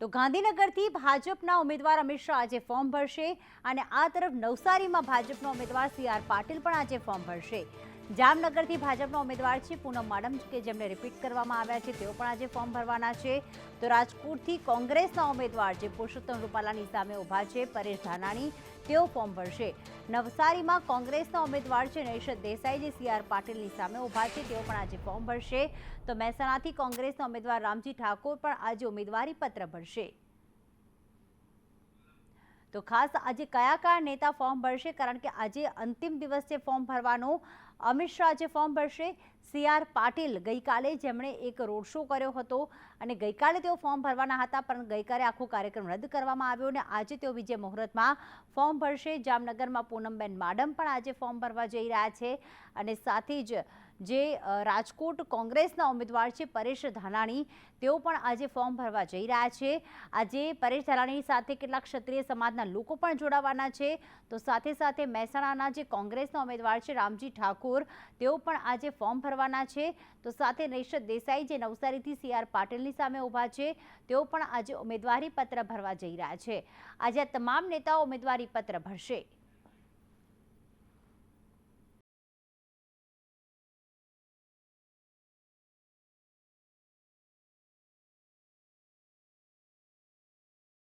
તો ગાંધીનગરથી ભાજપના ઉમેદવાર અમિત શાહ આજે ફોર્મ ભરશે અને આ તરફ નવસારીમાં ભાજપના ઉમેદવાર સી આર પાટીલ પણ આજે ફોર્મ ભરશે. જામનગરથી ભાજપના ઉમેદવાર છે પૂનમ માડમ, કે જેમને રિપીટ કરવામાં આવ્યા છે, તેઓ પણ આજે ફોર્મ ભરવાના છે. તો રાજકોટથી કોંગ્રેસના ઉમેદવાર જે પુરુષોત્તમ રૂપાલાની સામે ઊભા છે, પરેશ ધાનાણી, તેઓ ફોર્મ ભરશે. નવસારીમાં કોંગ્રેસના ઉમેદવાર છે નૈશ દેસાઈ જે સી પાટીલની સામે ઊભા છે, તેઓ પણ આજે ફોર્મ ભરશે. તો મહેસાણાથી કોંગ્રેસના ઉમેદવાર રામજી ઠાકોર પણ આજે ઉમેદવારી પત્ર ભરશે. તો ખાસ આજે કયા કયા નેતા ફોર્મ ભરશે? કારણ કે આજે અંતિમ દિવસ છે ફોર્મ ભરવાનો. અમિત શાહ આજે ફોર્મ ભરશે. સી આર પાટીલ ગઈકાલે જેમણે એક રોડ શો કર્યો હતો અને ગઈકાલે તેઓ ફોર્મ ભરવાના હતા, પણ ગઈકાલે આખો કાર્યક્રમ રદ કરવામાં આવ્યો અને આજે તેઓ વિજય મુહૂર્તમાં ફોર્મ ભરશે. જામનગરમાં પૂનમબેન માડમ પણ આજે ફોર્મ ભરવા જઈ રહ્યા છે અને સાથે જ જે રાજકોટ કોંગ્રેસના ઉમેદવાર છે પરેશ ધાનાણી, તેઓ પણ આજે ફોર્મ ભરવા જઈ રહ્યા છે. આજે પરેશ ધાનાણી સાથે કેટલાક ક્ષત્રિય સમાજના લોકો પણ જોડાવાના છે. તો સાથે સાથે મહેસાણાના જે કોંગ્રેસના ઉમેદવાર છે રામજી ઠાકોર, તેઓ પણ આજે ફોર્મ ભરવાના છે. તો સાથે નૈશદ દેસાઈ જે નવસારીથી સી આર પાટીલની સામે ઊભા છે, તેઓ પણ આજે ઉમેદવારી પત્ર ભરવા જઈ રહ્યા છે. આજે તમામ નેતાઓ ઉમેદવારી પત્ર ભરશે.